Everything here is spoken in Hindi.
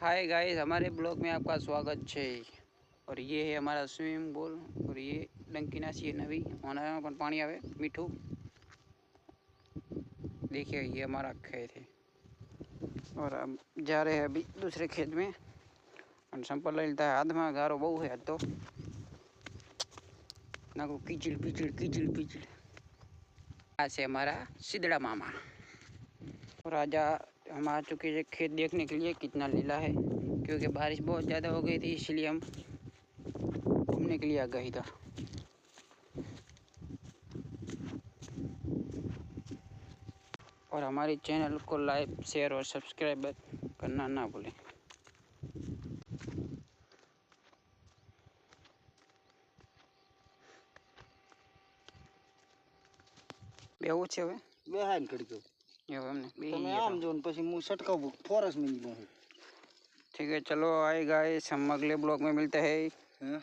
हाय गाइस हमारे ब्लॉग में आपका स्वागत है और ये है हमारा स्विमिंग पूल और ये डंकी नासी है नवी होना पर पानी आवे मीठू देखिए ये हमारा खेत है और अब जा रहे हैं अभी दूसरे खेत में और संपल લઈ લીધા હાથમાં ગારો બહુ છે આજ તો નાખો કીચડ પીચડ કીચડ પીચડ આ છે हमारा सिदड़ा मामा और राजा हम आ चुके हैं खेत देखने के लिए कितना लीला है क्योंकि बारिश बहुत ज़्यादा हो गई थी इसलिए हम घूमने के लिए आ गए इधर और हमारी चैनल को लाइक शेयर और सब्सक्राइब करना ना भूलें બેવું છે હવે બેહાય ને ઘડી ગયો એવું એમને બેસી તમે ગયા આમ તો. જો ને પછી હું સટકાવું ફોરેસ્ટ મિનિટમાં ठीक है चलो आए गाइस हम अगले ब्लॉग में मिलते हैं હે